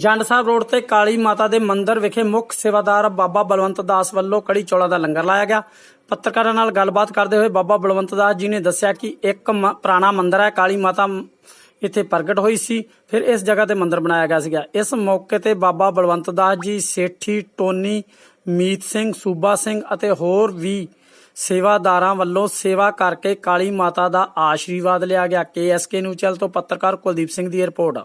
Jand Sahib road ਤੇ ਕਾਲੀ ਮਾਤਾ ਦੇ ਮੰਦਿਰ ਵਿਖੇ ਮੁੱਖ ਸੇਵਾਦਾਰ ਬਾਬਾ ਬਲਵੰਤ ਦਾਸ ਵੱਲੋਂ ਕੜੀ ਚੌਲਾਂ ਦਾ ਲੰਗਰ ਲਾਇਆ ਗਿਆ। ਪੱਤਰਕਾਰਾਂ ਨਾਲ ਗੱਲਬਾਤ ਕਰਦੇ ਹੋਏ ਬਾਬਾ ਬਲਵੰਤ ਦਾਸ ਜੀ ਨੇ ਦੱਸਿਆ ਕਿ ਇੱਕ ਮ- ਪੁਰਾਣਾ ਮੰਦਿਰ ਹੈ, ਕਾਲੀ ਮਾਤਾ ਇੱਥੇ ਪ੍ਰਗਟ ਹੋਈ ਸੀ, ਫਿਰ ਇਸ ਜਗ੍ਹਾ ਤੇ ਮੰਦਿਰ ਬਣਾਇਆ ਗਿਆ ਸੀਗਾ। ਇਸ ਮੌਕੇ ਤੇ ਬਾਬਾ ਬਲਵੰਤ ਦਾਸ ਜੀ, ਸੇਠੀ ਟੋਨੀ, ਮੀਤ ਸਿੰਘ, ਸੂਬਾ ਸਿੰਘ ਅਤੇ ਹੋਰ ਵੀ ਸੇਵਾਦਾਰਾਂ ਵੱਲੋਂ ਸੇਵਾ ਕਰਕੇ ਕਾਲੀ ਮਾਤਾ ਦਾ ਆਸ਼ੀਰਵਾਦ ਲਿਆ ਗਿਆ। ਕੇਐਸਕੇ ਨਿਊਜ਼ ਚੈਨਲ ਤੋਂ ਪੱਤਰਕਾਰ ਕੁਲਦੀਪ ਸਿੰਘ ਦੀ ਰਿਪੋਰਟ।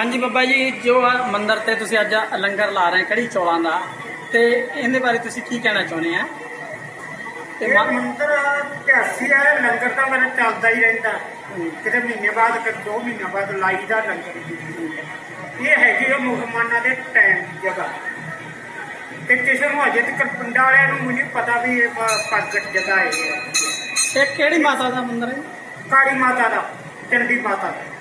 ਹਾਂਜੀ ਬੱਬਾ ਜੀ ਜੋ ਆ ਮੰਦਿਰ ਤੇ ਤੁਸੀਂ ਅੱਜ ਲੰਗਰ ਲਾ ਰਹੇ ਕੜੀ ਚੌਲਾਂ ਦਾ ਤੇ ਇਹਦੇ ਬਾਰੇ ਤੁਸੀਂ ਕੀ ਕਹਿਣਾ ਚਾਹੁੰਦੇ ਆ? ਤੇ ਇਹ ਮੰਦਰ ਇਤਿਹਾਸੀ ਹੈ ਲੰਗਰ ਤਾਂ ਮੇਰਾ ਚੱਲਦਾ ਹੀ ਰਹਿੰਦਾ। ਕਿਤੇ ਮਹੀਨੇ ਬਾਅਦ ਕਿ ਦੋ ਮਹੀਨਿਆਂ ਬਾਅਦ ਲਾਈਦਾ ਲੰਗਰ। ਇਹ ਹੈਗੀ ਆ ਮੁਸਲਮਾਨਾਂ ਦੇ ਟਾਈਮ ਦੀ ਜਗ੍ਹਾ। ਤੇ ਕਿਸੇ ਨੂੰ ਅਜੇ ਤੱਕ ਪਿੰਡਾਂ ਵਾਲਿਆਂ ਨੂੰ ਨਹੀਂ ਪਤਾ ਵੀ ਇਹ ਪ੍ਰਗਟ ਜਗ੍ਹਾ ਹੈ। ਇਹ ਕਿਹੜੀ ਮਾਤਾ ਦਾ ਮੰਦਿਰ ਹੈ? ਕਾਲੀ ਮਾਤਾ ਦਾ ਚੰਡੀ ਮਾਤਾ ਦਾ।